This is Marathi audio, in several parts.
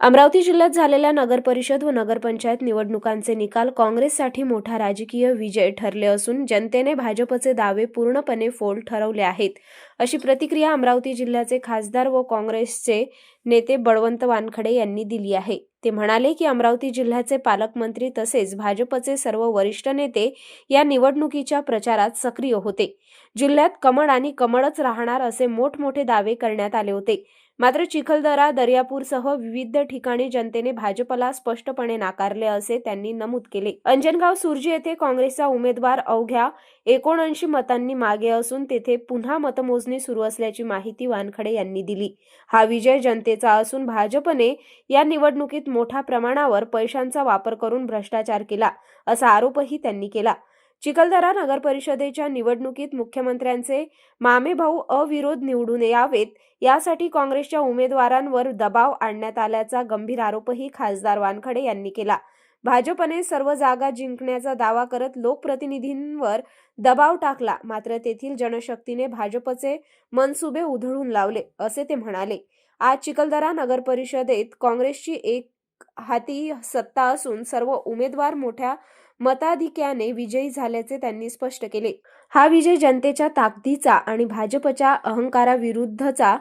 अमरावती जिल्ह्यात झालेल्या नगरपरिषद व नगरपंचायत निवडणुकांचे निकाल काँग्रेससाठी मोठा राजकीय विजय ठरले असून जनतेने भाजपचे दावे पूर्णपणे फोल ठरवले आहेत. अशी प्रतिक्रिया अमरावती जिल्ह्याचे खासदार व काँग्रेसचे नेते बळवंत वानखडे यांनी दिली आहे. ते म्हणाले की अमरावती जिल्ह्याचे पालकमंत्री तसेच भाजपचे सर्व वरिष्ठ नेते या निवडणुकीच्या प्रचारात सक्रिय होते. जिल्ह्यात कमळ आणि कमळच राहणार असे मोठमोठे दावे करण्यात आले होते. मात्र चिखलदरा दर्यापूरसह विविध ठिकाणी जनतेने भाजपला स्पष्टपणे नाकारले असे त्यांनी नमूद केले. अंजनगाव सुर्जी येथे काँग्रेसचा उमेदवार अवघ्या एकोणऐंशी मतांनी मागे असून तेथे पुन्हा मतमोजणी सुरू असल्याची माहिती वानखडे यांनी दिली. हा विजय जनतेचा असून भाजपने या निवडणुकीत मोठ्या प्रमाणावर पैशांचा वापर करून भ्रष्टाचार केला असा आरोपही त्यांनी केला. चिखलदरा नगर परिषदेच्या निवडणुकीत मुख्यमंत्र्यांचे मामेभाऊ अविरोध निवडून यावेत यासाठी काँग्रेसच्या उमेदवारांवर दबाव आणण्यात आल्याचा गंभीर आरोपही खासदार वानखडे यांनी केला. भाजपने सर्व जागा जिंकण्याचा दावा करत लोकप्रतिनिधींवर दबाव टाकला. मात्र तेथील जनशक्तीने भाजपचे मनसुबे उधळून लावले असे ते म्हणाले. आज चिखलदरा नगर परिषदेत काँग्रेसची एक हाती सत्ता असून सर्व उमेदवार मोठ्या मताधिक्याने विजयी झाल्याचे त्यांनी स्पष्ट केले. हा विजय जनतेच्या ताकदीचा आणि भाजपच्या अहंकाराविरुद्धचा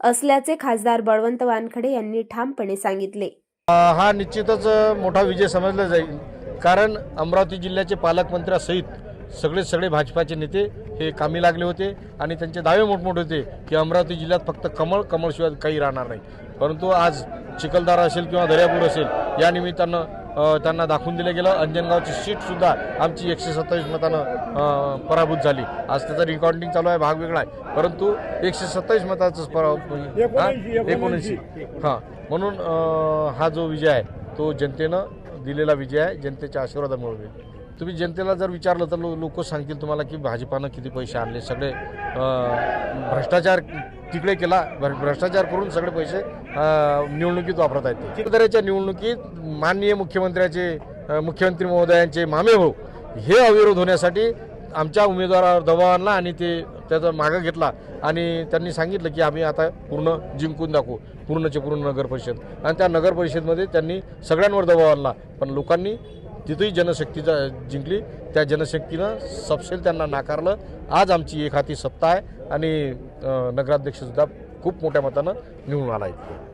असल्याचे खासदार बळवंत वानखडे यांनी ठामपणे सांगितले. हा निश्चितच मोठा विजय समजला जाईल. कारण अमरावती जिल्ह्याचे पालकमंत्र्यासहित सगळे सगळे भाजपाचे नेते हे कामी लागले होते आणि त्यांचे दावे मोठमोठे होते की अमरावती जिल्ह्यात फक्त कमळ कमळशिवाय काही राहणार नाही. परंतु आज चिखलदारा असेल किंवा दर्यापूर असेल या निमित्तानं त्यांना दाखवून दिलं गेलं. अंजनगावची सीटसुद्धा आमची एकशे सत्तावीस मतानं पराभूत झाली. आज त्याचं रिकॉर्डिंग चालू आहे भाग वेगळा आहे. परंतु एकशे सत्तावीस मताचं पराभूत एकोणऐंशी. हां. म्हणून हा जो विजय आहे तो जनतेनं दिलेला विजय आहे जनतेच्या आशीर्वादामुळे तुम्ही जनतेला जर विचारलं तर लो लोक सांगतील तुम्हाला की भाजपानं किती पैसे आणले सगळे भ्रष्टाचार तिकडे केला भ्रष्टाचार करून सगळे पैसे निवडणुकीत वापरत आहेत. ते. चिखलदऱ्याच्या निवडणुकीत माननीय मुख्यमंत्र्याचे मुख्यमंत्री महोदयांचे मामे भाऊ हे अविरोध होण्यासाठी आमच्या उमेदवारावर दबाव आणला आणि ते त्याचा मागं घेतला. आणि त्यांनी सांगितलं की आम्ही आता पूर्ण जिंकून दाखवू पूर्णचे पूर्ण नगर परिषद. आणि त्या नगर परिषदमध्ये त्यांनी सगळ्यांवर दबाव आणला. पण लोकांनी तिथेही जनशक्तीचा जिंकली त्या जनशक्तीनं सपशेल त्यांना नाकारलं. आज आमची एक हाती सत्ता आहे आणि नगराध्यक्षसुद्धा खूप मोठ्या मतानं निवडून आला आहे